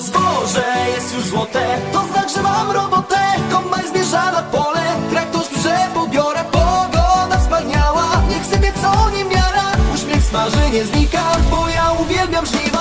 Zboże jest już złote To znak, że mam robotę. Kombaj zmierza na pole Traktor z pobiorę Pogoda wspaniała Niech sobie co nie miara. Uśmiech z twarzy nie znika Bo ja uwielbiam żniwa.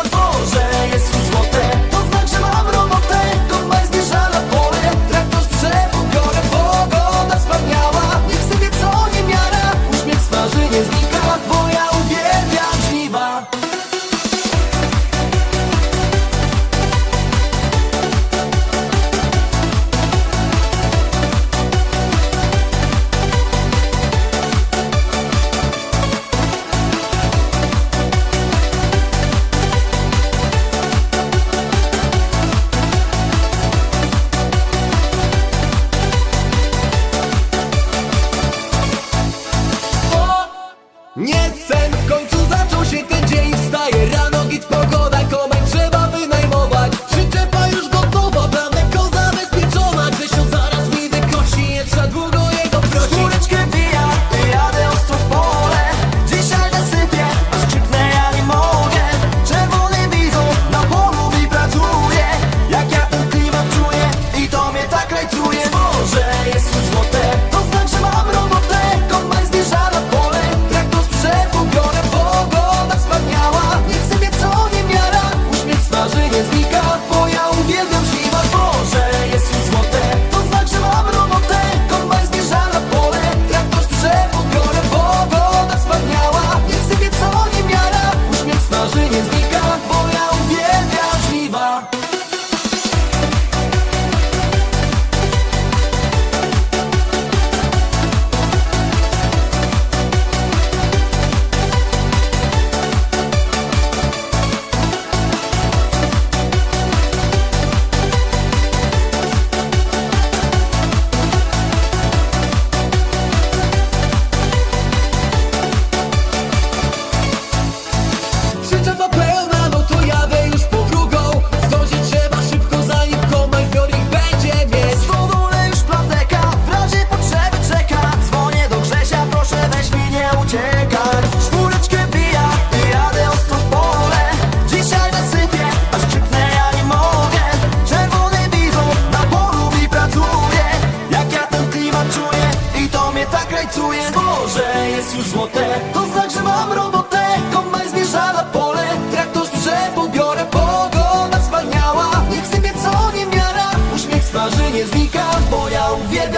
碎念。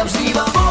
tam zlíva voda.